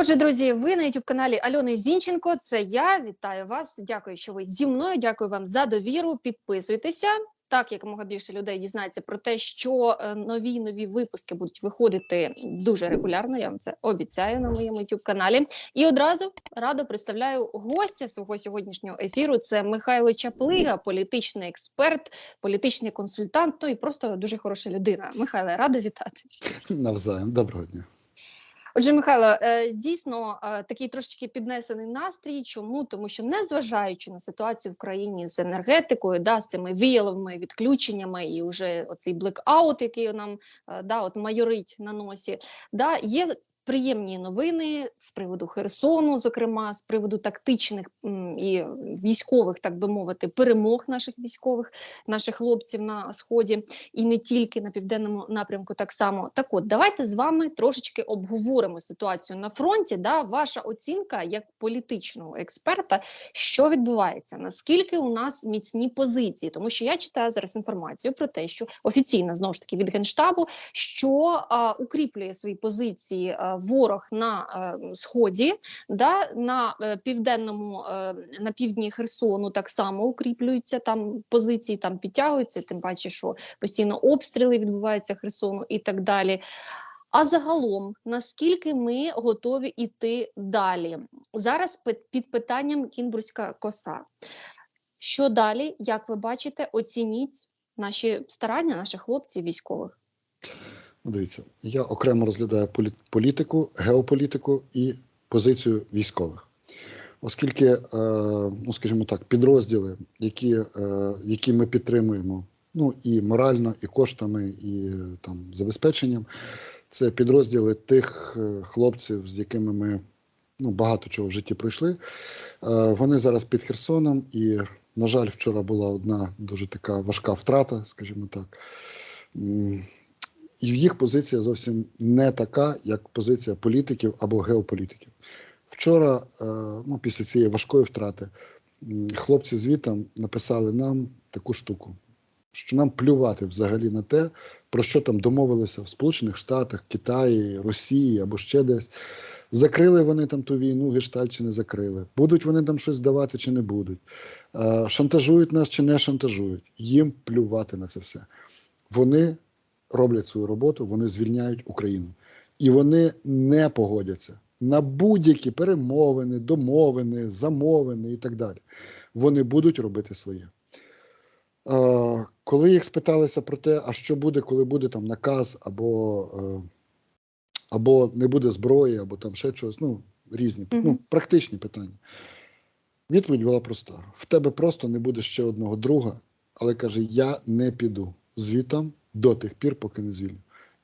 Отже, друзі, ви на youtube каналі Альони Зінченко. Це я. Вітаю вас. Дякую, що ви зі мною. Дякую вам за довіру. Підписуйтеся. Так, якомога більше людей дізнається про те, що е, нові нові випуски будуть виходити дуже регулярно. Я вам це обіцяю на моєму youtube каналі. І одразу радо представляю гостя свого сьогоднішнього ефіру. Це Михайло Чаплига, політичний експерт, політичний консультант. Ну і просто дуже хороша людина. Михайле, рада вітати. Навзаєм, доброго дня. Отже, Михайло, е, дійсно е, такий трошечки піднесений настрій. Чому? Тому що незважаючи на ситуацію в країні з енергетикою, да, з цими віяловими відключеннями, і вже оцей блекаут, який нам е, да, от майорить на носі, да, є приємні новини з приводу Херсону, зокрема з приводу тактичних і військових, так би мовити, перемог наших військових, наших хлопців на сході, і не тільки на південному напрямку. Так само так, от давайте з вами трошечки обговоримо ситуацію на фронті. Да, ваша оцінка як політичного експерта, що відбувається, наскільки у нас міцні позиції, тому що я читаю зараз інформацію про те, що офіційно знову ж таки від генштабу, що а, укріплює свої позиції ворог на е, сході, да, на е, південному, е, на півдні Херсону так само укріплюються там позиції, там підтягуються. Тим паче, що постійно обстріли відбуваються Херсону і так далі. А загалом, наскільки ми готові йти далі? Зараз під питанням Кінбурзька коса. Що далі, як ви бачите, оцініть наші старання, наших хлопців військових. Дивіться, я окремо розглядаю політику, геополітику і позицію військових. Оскільки, е, ну скажімо так, підрозділи, які, е, які ми підтримуємо, ну і морально, і коштами, і там забезпеченням, це підрозділи тих е, хлопців, з якими ми ну, багато чого в житті пройшли. Вони зараз під Херсоном, і, на жаль, вчора була одна дуже така важка втрата, скажімо так. Їх позиція зовсім не така, як позиція політиків або геополітиків. Вчора, е, ну, після цієї важкої втрати, хлопці звітом написали нам таку штуку, що нам плювати взагалі на те, про що там домовилися в Сполучених Штатах, Китаї, Росії або ще десь. Закрили вони там ту війну, гешталь чи не закрили. Будуть вони там щось давати чи не будуть. Е, Шантажують нас чи не шантажують. Їм плювати на це все. Вони роблять свою роботу, вони звільняють Україну. І вони не погодяться на будь-які перемовини, домовини, замовини і так далі. Вони будуть робити своє. Е, коли їх спиталися про те, а що буде, коли буде там наказ, або, е, або не буде зброї, або там ще чогось, ну, різні, Мгм. ну, практичні питання. Відповідь була проста: в тебе просто не буде ще одного друга, але каже: Я не піду звітам до тих пір, поки не звільню.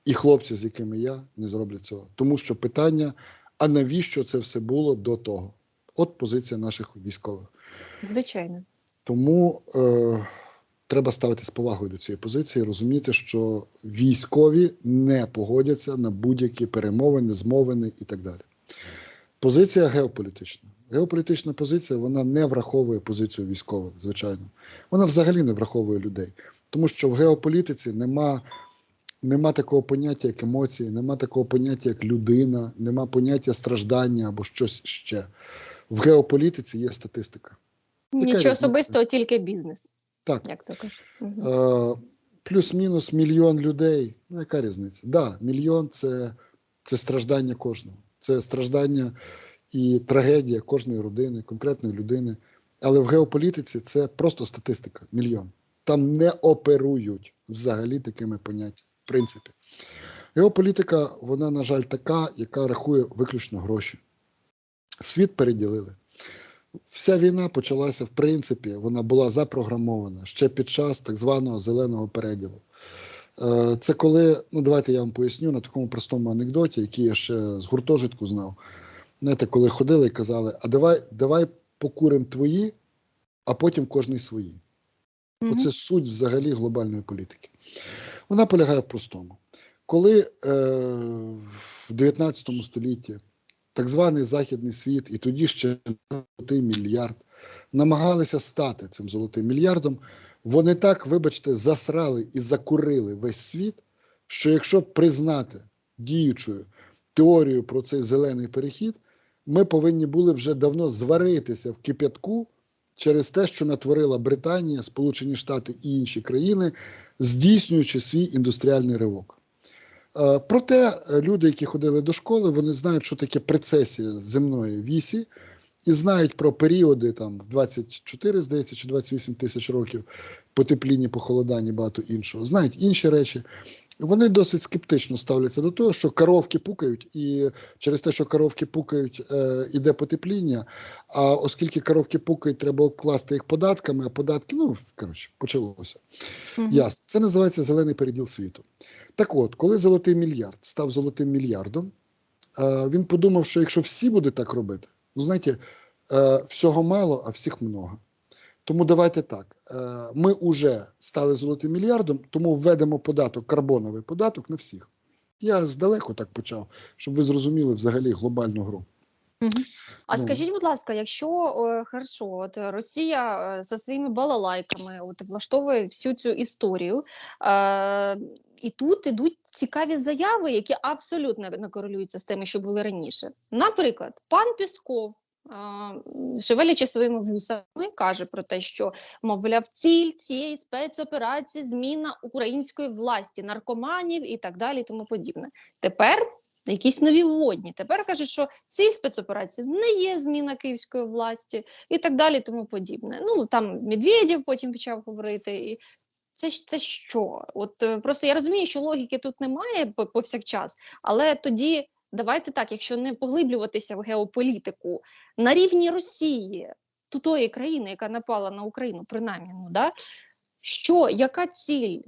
І хлопці, з якими я, не зроблять цього. Тому що питання: а навіщо це все було до того? От позиція наших військових. Звичайно. Тому е, треба ставити з повагою до цієї позиції, розуміти, що військові не погодяться на будь-які перемовини, змовини і так далі. Позиція геополітична. Геополітична позиція вона не враховує позицію військових, звичайно. Вона взагалі не враховує людей. Тому що в геополітиці нема, нема такого поняття, як емоції, нема такого поняття, як людина, нема поняття страждання або щось ще. В геополітиці є статистика. Яка Нічого особистого, тільки бізнес, Так, як то кажуть. Е, плюс-мінус мільйон людей. Ну, яка різниця? Да, мільйон це, це страждання кожного. Це страждання і трагедія кожної родини, конкретної людини. Але в геополітиці це просто статистика. Мільйон. Там не оперують взагалі такими поняттями. В принципі. Геополітика, вона, на жаль, така, яка рахує виключно гроші. Світ переділили. Вся війна почалася, в принципі, вона була запрограмована ще під час так званого зеленого переділу. Е, Це коли, ну давайте я вам поясню на такому простому анекдоті, який я ще з гуртожитку знав. Знаєте, коли ходили і казали, а давай, давай покуримо твої, а потім кожний свої. Мгм. Оце суть взагалі глобальної політики. Вона полягає в простому. Коли е, в 19 столітті так званий Західний світ, і тоді ще золотий мільярд, намагалися стати цим золотим мільярдом, вони так, вибачте, засрали і закурили весь світ, що якщо признати діючою теорію про цей зелений перехід, ми повинні були вже давно зваритися в кип'ятку через те, що натворила Британія, Сполучені Штати і інші країни, здійснюючи свій індустріальний ривок. Е, Проте е, люди, які ходили до школи, вони знають, що таке прецесія земної вісі, і знають про періоди там 24, здається, чи 28 тисяч років потепління, похолодання, багато іншого. Знають інші речі. Вони досить скептично ставляться до того, що коровки пукають, і через те, що коровки пукають, е, іде потепління. А оскільки коровки пукають, треба обкласти їх податками, а податки, ну коротше, почалося. Мгм. Ясно. Це називається зелений переділ світу. Так от, коли золотий мільярд став золотим мільярдом, е, він подумав, що якщо всі будуть так робити, ну знаєте, е, всього мало, а всіх много. Тому давайте так. е, Ми вже стали золотим мільярдом, тому введемо податок, карбоновий податок на всіх. Я здалеку так почав, щоб ви зрозуміли взагалі глобальну гру. Мгм. А Ну. скажіть, будь ласка, якщо е, хорошо, от Росія е, зі своїми балалайками от влаштовує всю цю історію, е, і тут ідуть цікаві заяви, які абсолютно не корелюються з тими, що були раніше. Наприклад, пан Пісков. Шевелячи своїми вусами, каже про те, що мовляв, ціль цієї спецоперації зміна української власті, наркоманів і так далі, і тому подібне. Тепер якісь нові вводні. Тепер кажуть, що цій спецоперації не є зміна київської власті і так далі, тому подібне. Ну там Медведєв потім почав говорити. І це, це що? От е, просто я розумію, що логіки тут немає повсякчас, але тоді давайте так, якщо не поглиблюватися в геополітику на рівні Росії, то тої країни, яка напала на Україну, принаймні, ну да що, яка ціль?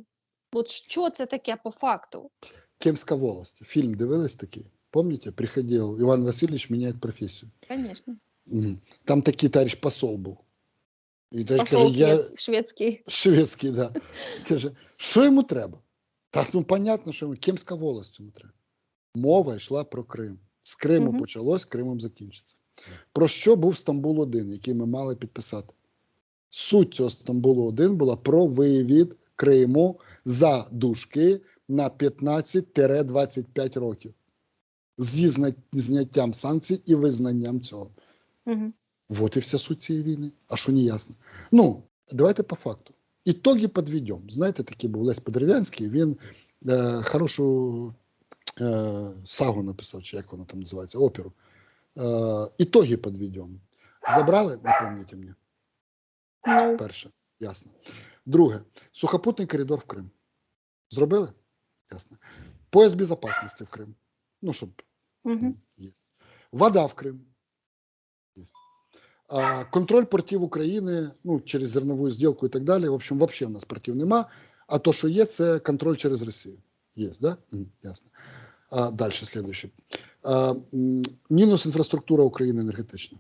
От що це таке по факту? Кемська волость. Фільм дивились такий? Помните? Приходив Іван Васильович міняє професію. Звісно. Там такий товарищ посол був. І Пошел каже, я шведський. шведський, да. Каже, що йому треба? Так, ну понятно, що йому Кемська волость йому треба. Мова йшла про Крим. З Криму Мгм. почалось, Кримом закінчиться. Про що був Стамбул 1 який ми мали підписати? Суть цього Стамбулу 1 була про вивід Криму за дужки на 15-25 років. Зі зняттям санкцій і визнанням цього. Угу. Вот і вся суть цієї війни. А що не ясно? Ну, давайте по факту. Ітоги підведемо. Знаєте, такий був Лесь Подерев'янський, він е, хорошу е, сагу написав, чи як вона там називається, оперу. Е, ітоги підведемо. Забрали, напомніть мені. Ну, Перше, ясно. Друге, сухопутний коридор в Крим. Зробили? Ясно. Пояс безопасности в Крим. Ну, щоб угу. Есть. Вода в. Есть. А, контроль портів України ну, через зернову зділку і так далі. В общем, взагалі в нас портів нема. А то, що є, це контроль через Росію. Є, да? Ясно. А, далі, слідуюче. А, мінус інфраструктура України енергетична.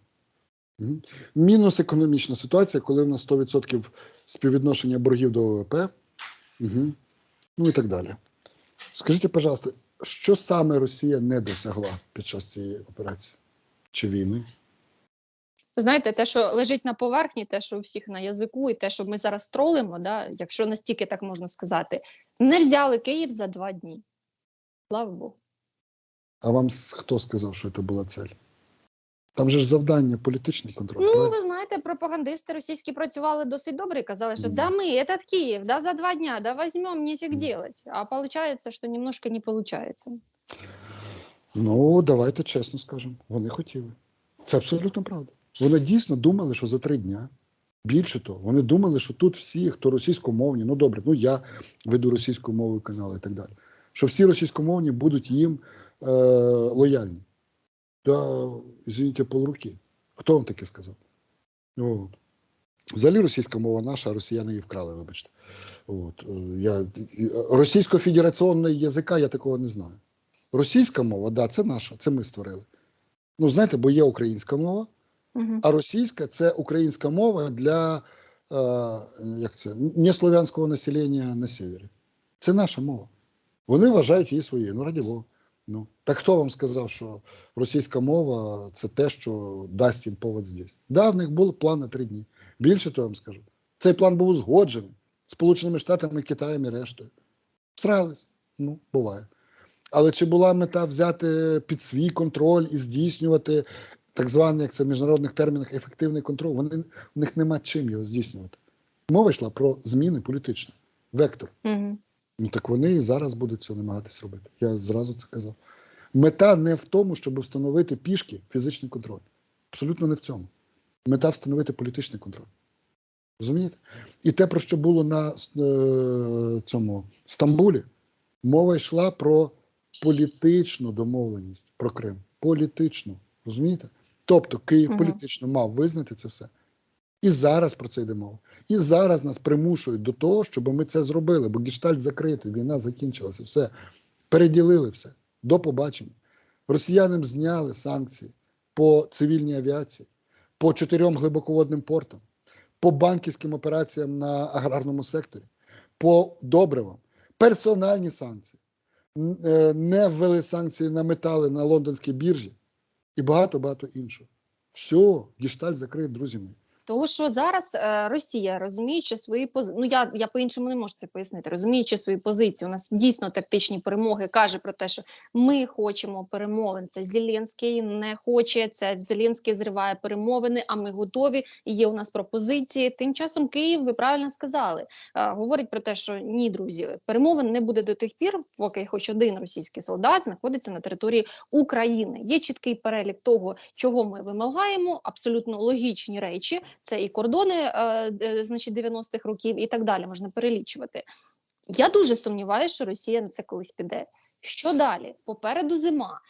Мінус економічна ситуація, коли в нас 100% співвідношення боргів до ВВП. Угу. Ну і так далі. Скажіть, пожалуйста, що саме Росія не досягла під час цієї операції чи війни? знаєте, те, що лежить на поверхні, те, що у всіх на язику, і те, що ми зараз тролимо, да, якщо настільки так можна сказати, не взяли Київ за два дні. Слава Богу. А вам хто сказав, що це була цель? Там же ж завдання політичний контроль. Ну, правильно? ви знаєте, пропагандисти російські працювали досить добре і казали, що Мгм. да мы, этот Киев, да за два дня, да возьмем, нефиг Мгм. делать. А получается, что немножко не получается. Ну, давайте чесно скажемо. Вони хотіли. Це абсолютно правда. Вони дійсно думали, що за три дня. Більше того, вони думали, що тут всі, хто російськомовні, ну добре, ну я веду російською мовою канали і так далі. Що всі російськомовні будуть їм е, лояльні. Та, извините, полруки. Хто вам таке сказав? От. Взагалі російська мова наша, а росіяни її вкрали, вибачте. От. е, Я, російсько-федераційного язика я такого не знаю. Російська мова, да, це наша, це ми створили. Ну, знаєте, бо є українська мова, Угу. а російська це українська мова для е, як це, неслов'янського населення на севері. Це наша мова. Вони вважають її своєю. Ну, раді Бога. Ну, так хто вам сказав, що російська мова це те, що дасть їм повод здесь? Да, в них був план на три дні. Більше того я вам скажу. Цей план був узгоджений Сполученими Штатами, Китаєм і рештою. Всрались. Ну, буває. Але чи була мета взяти під свій контроль і здійснювати так званий, як це в міжнародних термінах, ефективний контроль, вони, в них нема чим його здійснювати. Мова йшла про зміни політичні, вектор. Угу. Ну так вони і зараз будуть це намагатись робити. Я зразу це казав. Мета не в тому, щоб встановити пішки фізичний контроль. Абсолютно не в цьому. Мета встановити політичний контроль. Розумієте? І те, про що було на е, цьому Стамбулі, мова йшла про політичну домовленість про Крим. Політичну. Розумієте? Тобто Київ Мгм. політично мав визнати це все. І зараз про це йде мова. І зараз нас примушують до того, щоб ми це зробили, бо гештальт закритий, війна закінчилася, все. Переділили все. До побачення. Росіянам зняли санкції по цивільній авіації, по чотирьом глибоководним портам, по банківським операціям на аграрному секторі, по добривам, персональні санкції. Е, Не ввели санкції на метали на лондонській біржі і багато-багато іншого. Все, гештальт закрит, друзі мої. Тому що зараз е, Росія, розуміючи свої позиції, ну я, я по-іншому не можу це пояснити. Розуміючи свої позиції, у нас дійсно тактичні перемоги каже про те, що ми хочемо перемовин. Це Зеленський не хоче. Це Зеленський зриває перемовини. А ми готові. Є у нас пропозиції. Тим часом Київ, ви правильно сказали, е, говорить про те, що ні, друзі, перемовин не буде до тих пір, поки хоч один російський солдат знаходиться на території України. Є чіткий перелік того, чого ми вимагаємо. Абсолютно логічні речі. Це і кордони, е, значить, 90-х років, і так далі можна перелічувати. Я дуже сумніваюся, що Росія на це колись піде. Що далі? Попереду зима.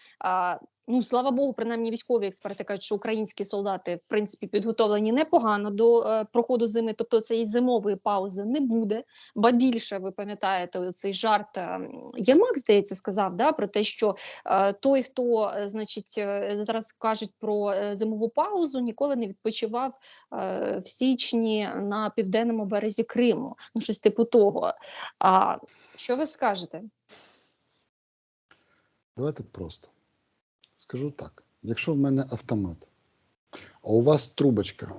Ну слава Богу, принаймні військові експерти кажуть, що українські солдати в принципі підготовлені непогано до е, проходу зими. Тобто цієї зимової паузи не буде. Ба більше ви пам'ятаєте цей жарт е, Єрмак, здається, сказав да про те, що е, той, хто е, значить е, зараз кажуть про зимову паузу, ніколи не відпочивав е, в січні на південному березі Криму. Ну щось типу того. А що ви скажете? Давайте просто. Скажу так: якщо в мене автомат, а у вас трубочка,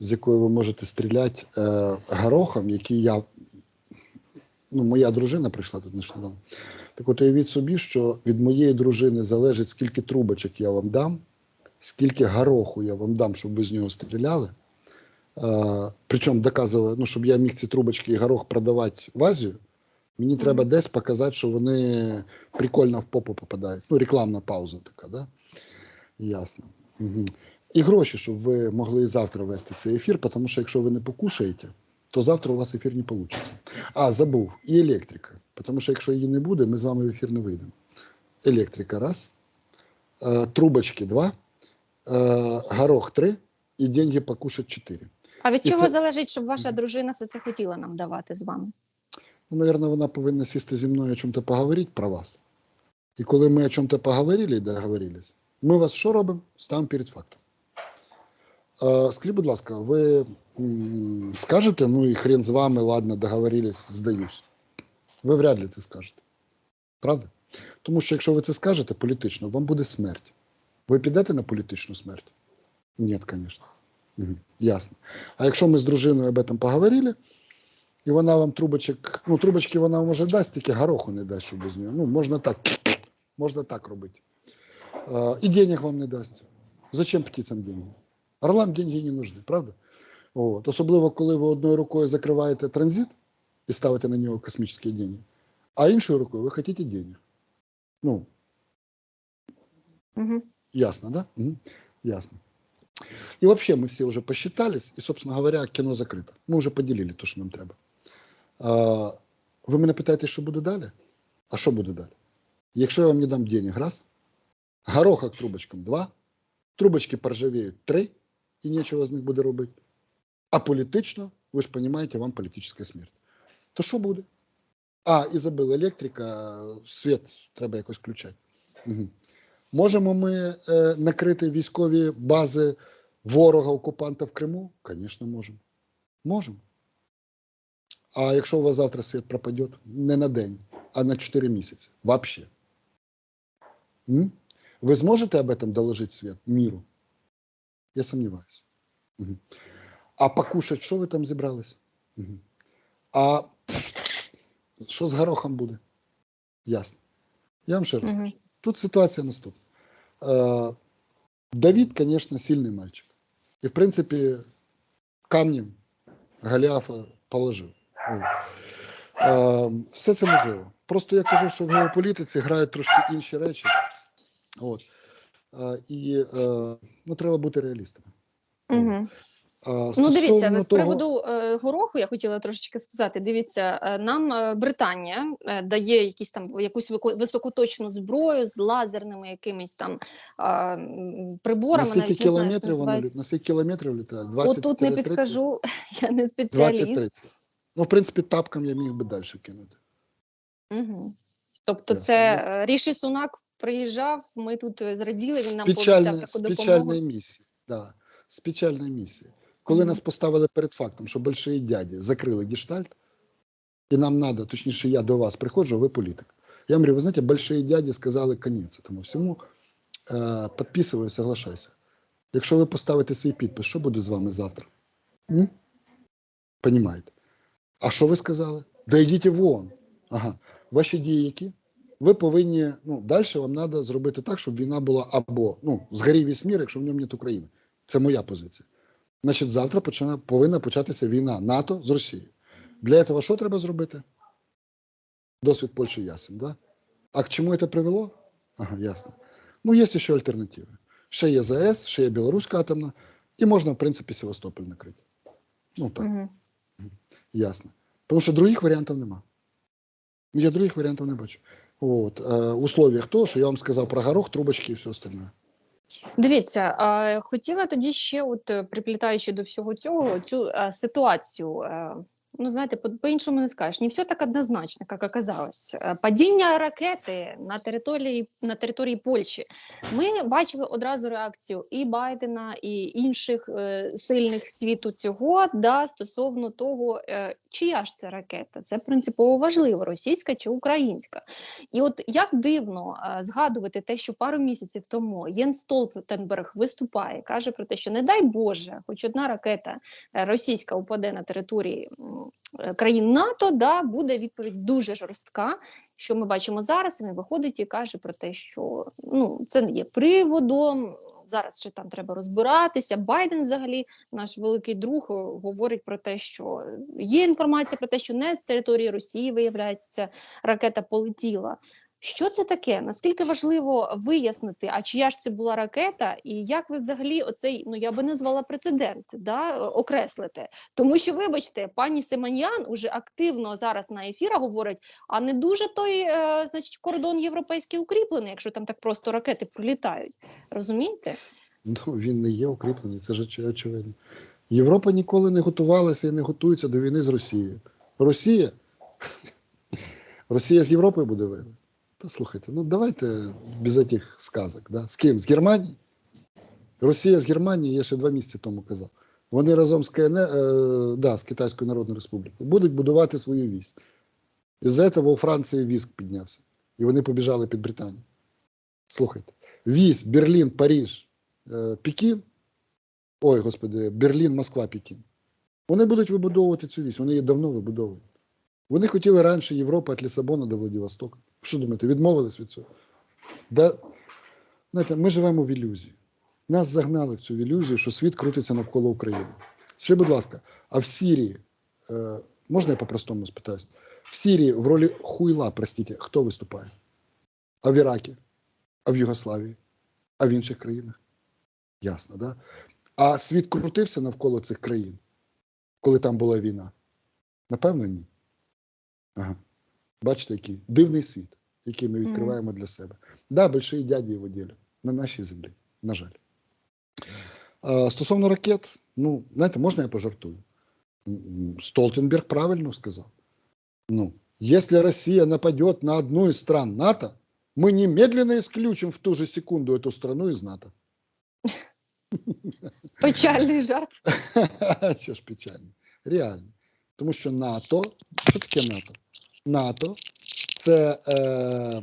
з якої ви можете стріляти е, горохом, який я. Ну, моя дружина прийшла тут нещодавно. Так от уявіть собі, що від моєї дружини залежить, скільки трубочок я вам дам, скільки гороху я вам дам, щоб ви з нього стріляли. Е, причому доказували, ну, щоб я міг ці трубочки і горох продавати в Азію, мені треба десь показати, що вони прикольно в попу попадають. Ну, рекламна пауза така, да? Ясно. Угу. І гроші, щоб ви могли і завтра вести цей ефір, тому що якщо ви не покушаєте, то завтра у вас ефір не вийде. А, забув, і електрика. Тому що якщо її не буде, ми з вами в ефір не вийдемо. Електрика раз, е, трубочки два, е, горох три і деньги покушать чотири. А від І чого це- залежить, щоб ваша дружина все це хотіла нам давати з вами? Ну, наверное, вона повинна сісти зі мною о чому-то поговорити про вас. І коли ми о чому-то поговорили і договорились, ми вас що робимо? Ставимо перед фактом. Скажіть, будь ласка, ви скажете, ну і хрен з вами, ладно, договорились, здаюсь. Ви вряд ли це скажете. Правда? Тому що якщо ви це скажете політично, вам буде смерть. Ви підете на політичну смерть? Ні, звісно. Угу. Ясно. А якщо ми з дружиною об этом поговорили, і вона вам трубочок, ну трубочки вона може дасть, тільки гороху не дасть, щоб без нього. Ну, можна так, можна так робити. А, і денег вам не дасть. Зачем птицям деньги? Орлам деньги не нужны, правда? От. Особливо, коли ви одною рукою закриваєте транзит і ставите на нього космічні деньги, а іншою рукою ви хочете денег. Ну, Угу. Ясно, да? Мгм. Ясно. И вообще мы все уже посчитались, и, собственно говоря, кіно закрито. Ми вже поділили те, що нам треба. Ви мене питаєте, що буде далі? А що буде далі? Якщо я вам не дам денег, раз, гороха трубочкам два, трубочки поржавіють три, і нічого з них буде робити. А політично, ви ж розумієте, вам політична смерть. То що буде? А, і забув, електрика, світ треба якось включати. Угу. Можемо ми е, накрити військові бази ворога окупанта в Криму? Звісно, можемо. Можемо. А якщо у вас завтра світ пропаде, не на день, а на 4 місяці. Вообще. М? Ви зможете об этом доложить світ, миру? Я сомневаюсь. Угу. А покушать, що ви там зібралися? Угу. А що з горохом буде? Ясно. Я вам ще раз Угу. кажу. Тут ситуація наступна. Е, Давид, конечно, сильный мальчик. И, в принципе, камнем Голіафа положив. От. Е, все це можливо. Просто я кажу, що в геополітиці грають трошки інші речі. От. Е, і е, ну, треба бути реалістами. Угу. А Ну, дивіться, з приводу е, гороху я хотіла трошечки сказати. Дивіться, е, нам е, Британія е, дає якісь там якусь високоточну зброю з лазерними якимись там приборами. Наскільки навіть не знаю, як кілометрів лі- на скільки кілометрів літає? 20 Отут не підкажу, я не спеціаліст. 20-30. Ну, в принципі, тапком я міг би далі кинути. Угу. Тобто, це е, Ріші Сунак приїжджав, ми тут е, зраділи, він нам пообіцяв таку допомогу. спеціальна місія. Да, спеціальна місія. Коли Мгм. нас поставили перед фактом, що большие дяді закрили гештальт, і нам надо, точніше, я до вас приходжу, а ви політик. Я говорю, ви знаєте, большие дяді сказали конець тому всьому. Е, підписуй, соглашайся. Якщо ви поставите свій підпис, що буде з вами завтра? М? Понімаєте? А що ви сказали? Да йдіть вон. Ага. Ваші дії які? Ви повинні, ну, далі вам треба зробити так, щоб війна була або ну, згорів весь мір, якщо в ньому нет України. Це моя позиція. Значить, завтра почина, повинна початися війна НАТО з Росією. Для цього що треба зробити? Досвід Польщі ясен, да? А к чому це привело? Ага, ясно. Ну, є ще альтернативи. Ще є ЗАЕС, ще є білоруська атомна, і можна, в принципі, Севастополь накрити. Ну так. Мгм. Ясно. Тому що других варіантів нема. Ну, Я других варіантів не бачу. От, е, в условиях того, що я вам сказав про горох, трубочки і все остальне. Дивіться, хотіла тоді ще, от е, приплітаючи до всього цього, цю е, ситуацію. Ну, знаєте, по- по-іншому не скажеш. Не все так однозначно, як оказалось. Е, Падіння ракети на території на території Польщі. Ми бачили одразу реакцію і Байдена, і інших е, сильних світу цього да, стосовно того, е, чия ж це ракета. Це принципово важливо, російська чи українська. І от як дивно е, згадувати те, що пару місяців тому Єнс Столтенберг виступає, каже про те, що не дай Боже, хоч одна ракета е, російська упаде на території країн НАТО, да, буде відповідь дуже жорстка. Що ми бачимо зараз, він виходить і каже про те, що ну це не є приводом. Зараз ще там треба розбиратися. Байден, взагалі, наш великий друг, е, говорить про те, що є інформація про те, що не з території Росії виявляється ця ракета полетіла. Що це таке? Наскільки важливо вияснити, а чия ж це була ракета, і як ви взагалі оцей, ну я би назвала прецедент, да, окреслите? Тому що, вибачте, пані Семен'ян уже активно зараз на ефірах говорить, а не дуже той, е, значить, кордон європейський укріплений, якщо там так просто ракети прилітають. Розумієте? Ну, він не є укріплений, це ж очевидно. Європа ніколи не готувалася і не готується до війни з Росією. Росія. Росія з Європою буде воювати. Слухайте, ну давайте без цих сказок. Да? З ким? З Германії? Росія з Германії, я ще два місяці тому казав. Вони разом з КН, е, да, з Китайською Народною Республікою будуть будувати свою вісь. Із-за цього у Франції віск піднявся. І вони побіжали під Британію. Слухайте, вісь, Берлін, Париж, е, Пекін. Ой, господи, Берлін, Москва, Пекін. Вони будуть вибудовувати цю вісь, вони її давно вибудовують. Вони хотіли раніше Європи від Лісабона до Владивостока. Що думаєте, відмовились від цього? Да, знаєте, ми живемо в ілюзії. Нас загнали в цю ілюзію, що світ крутиться навколо України. Ще, будь ласка, а в Сирії, е, можна я по-простому спитаюсь? В Сирії в ролі хуйла, простите, хто виступає? А в Іракі? А в Югославії? А в інших країнах? Ясно, да? А світ крутився навколо цих країн, коли там була війна? Напевно, ні. Ага. Бачите, який дивний світ, який ми Мгм. відкриваємо для себе. Да, большие дяді його ділять на нашій землі, на жаль. А, стосовно ракет, ну, знаєте, можна я пожартую? М, м, Столтенберг правильно сказав. Ну, если Россия нападет на одну из стран НАТО, мы немедленно исключим в ту же секунду эту страну из НАТО. Печальний жарт. Що ж печально? Реально. Тому що НАТО, що таке НАТО? НАТО це е,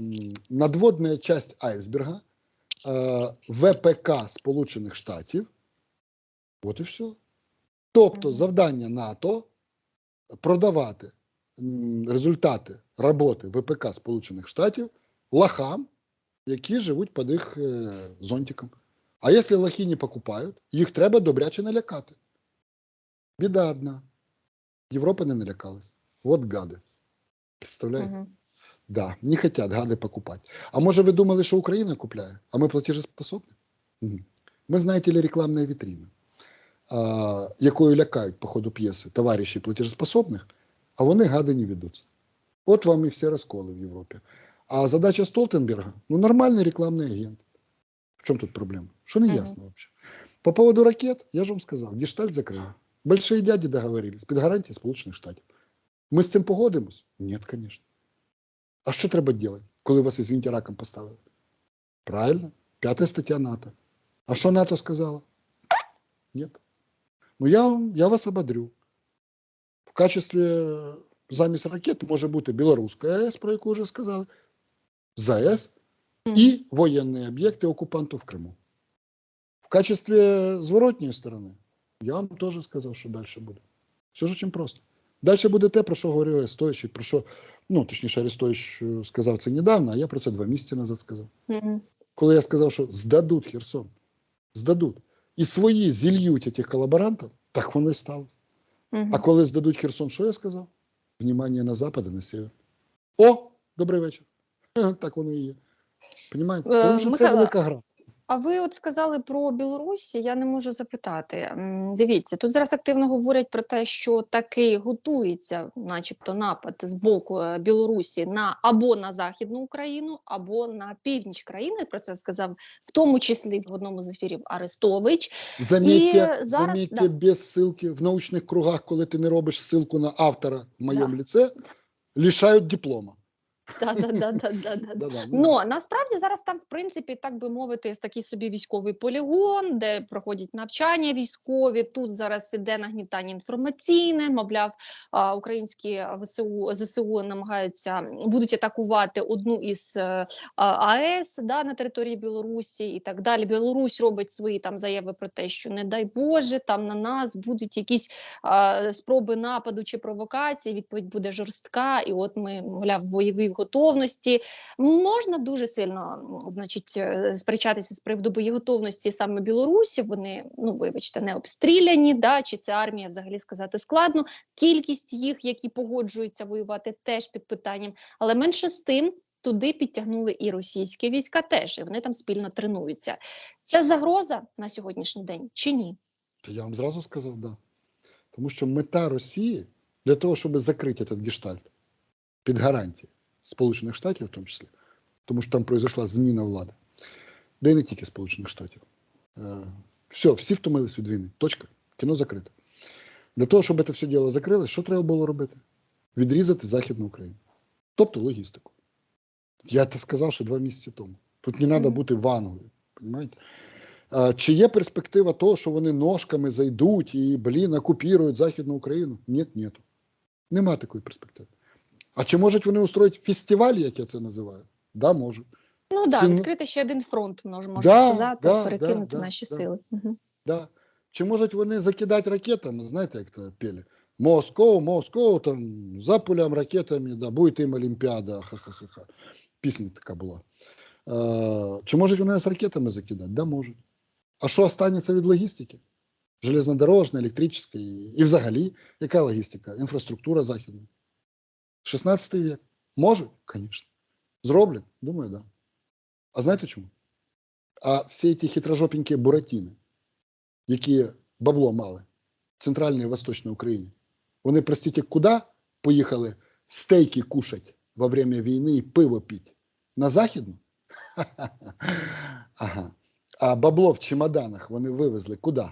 надводна часть айсберга, е, ВПК Сполучених Штатів. От і все. Тобто завдання НАТО продавати результати роботи ВПК Сполучених Штатів лахам, які живуть під їх е, зонтиком. А якщо лохи не покупають, їх треба добряче налякати. Біда одна. Європа не налякалась. От гади. Представляєте? Мгм. Да, не хотят гады покупать. А может вы думали, что Украина купляет, а мы платежеспособны? Мгм. Мы, знаете ли, рекламная витрина, а, якою лякають по ходу п'єси товариші платежеспособних, а вони гади не ведуться. От вам і всі розколи в Європі. А задача Столтенберга ну нормальний рекламний агент. В чому тут проблема? Що не Мгм. ясно вообще? По поводу ракет, я ж вам сказав, гештальт закрили. Большие дяді договорились під гарантії Сполучених Штатів. Ми з цим погодимось? Ні, звісно. А що треба робити, коли вас, извините, раком поставили? Правильно, п'ята стаття НАТО. А що НАТО сказала? Ні. Ну я, вам- я вас ободрю. В качестві замість ракет може бути білоруська АЕС, про яку вже сказали, ЗАЕС і воєнні об'єкти окупантів в Криму. В качестві зворотньої сторони, я вам теж сказав, що далі буде. Все ж очень просто. Далі буде те, про що говорив Арестович, про що, ну, точніше, Арестович е, сказав це недавно, а я про це два місяці назад сказав. Мгм. Коли я сказав, що здадуть Херсон, здадуть. І свої зільють цих колаборантів, так воно і сталося. А коли здадуть Херсон, що я сказав? Внимание на запад і на север. О, добрий вечір. Так воно і є. Понімаєте? Е, Тому що це велика гра. А ви от сказали про Білорусь, я не можу запитати. Дивіться, тут зараз активно говорять про те, що таки готується, начебто, напад з боку е, Білорусі на або на західну Україну, або на північ країни. Про це сказав в тому числі в одному з ефірів Арестович. Заметьте, І зараз, заметьте да. без ссылки. В научних кругах, коли ти не робиш ссылку на автора в моєму Да. ліце, лишають диплома. Ну насправді зараз там, в принципі, так би мовити, такий собі військовий полігон, де проходять навчання військові. Тут зараз іде нагнітання інформаційне. Мовляв, українські ВСУ ЗСУ намагаються будуть атакувати одну із е, АЕС да, на території Білорусі і так далі. Білорусь робить свої там заяви про те, що не дай Боже, там на нас будуть якісь а, спроби нападу чи провокації. Відповідь буде жорстка, і от ми мовляв в готовності. Можна дуже сильно, значить, е, сперечатися з приводу боєготовності саме Білорусі. Вони, ну вибачте, не обстріляні. Да, чи це армія взагалі сказати складно. Кількість їх, які погоджуються воювати, теж під питанням. Але менше з тим, туди підтягнули і російські війська, теж і вони там спільно тренуються. Це загроза на сьогоднішній день чи ні? Я вам зразу сказав, да. Тому що мета Росії для того, щоб закрити цей гештальт під гарантії Сполучених Штатів, в тому числі, тому що там произошла зміна влади, да і не тільки Сполучених Штатів. Е, все, всі втомились від війни. Точка. Кіно закрите. Для того, щоб це все діло закрилось, що треба було робити? Відрізати Західну Україну. Тобто логістику. Я це сказав ще два місяці тому. Тут не треба бути вангою. Понимаєте? Чи є перспектива того, що вони ножками зайдуть і, блін, окупірують Західну Україну? Ні, нету. Нема такої перспективи. А чи можуть вони устроїти фестиваль, як я це називаю? Да, можуть. Ну да, Це відкрити ще один фронт, мож- можна Да, сказати, да, перекинути да, наші да. сили. Мгм. Да. Чи можуть вони закидати ракетами, знаєте, як це пели? Москов, Москов, там, за пулям ракетами, да, буде їм Олімпіада, ха-ха-ха. Пісня така була. А, чи можуть вони нас ракетами закидати? Да, можуть. А що останеться від логістики? Железнодорожна, електрична і, і взагалі, яка логістика? Інфраструктура західна. 16 век. Можуть? Звісно. Зроблять? Думаю, да. А знаєте чому? А всі ці хитрожопенькі буратіни, які бабло мали в Центральній і Восточній Україні, вони, простите, куди поїхали стейки кушать во время війни і пиво пить? На Західну? Ага. А бабло в чемоданах вони вивезли куди?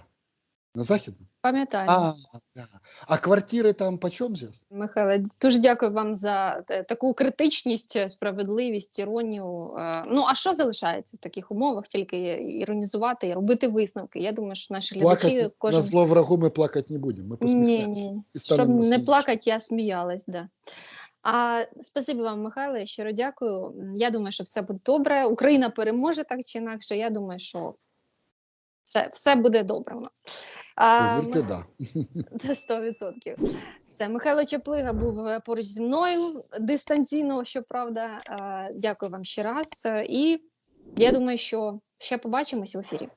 На Західну? Пам'ятаю. А, да. а квартири там по чому зараз? Михайле, дуже дякую вам за е, таку критичність, е, справедливість, іронію. Е, Ну а що залишається в таких умовах? Тільки іронізувати і робити висновки. Я думаю, що наші глядачі Плакати на зло врагу ми плакати не будемо. Ми ні, посміхаємося. ні. і Щоб не плакати, я сміялась. Да. А спасибі вам, Михайле, щиро дякую. Я думаю, що все буде добре. Україна переможе так чи інакше. Я думаю, що все, все буде добре у нас. А, Повірте, да. 100%. Все, Михайло Чаплига був е, поруч зі мною дистанційно, щоправда. А, Дякую вам ще раз. Е, І я думаю, що ще побачимось в ефірі.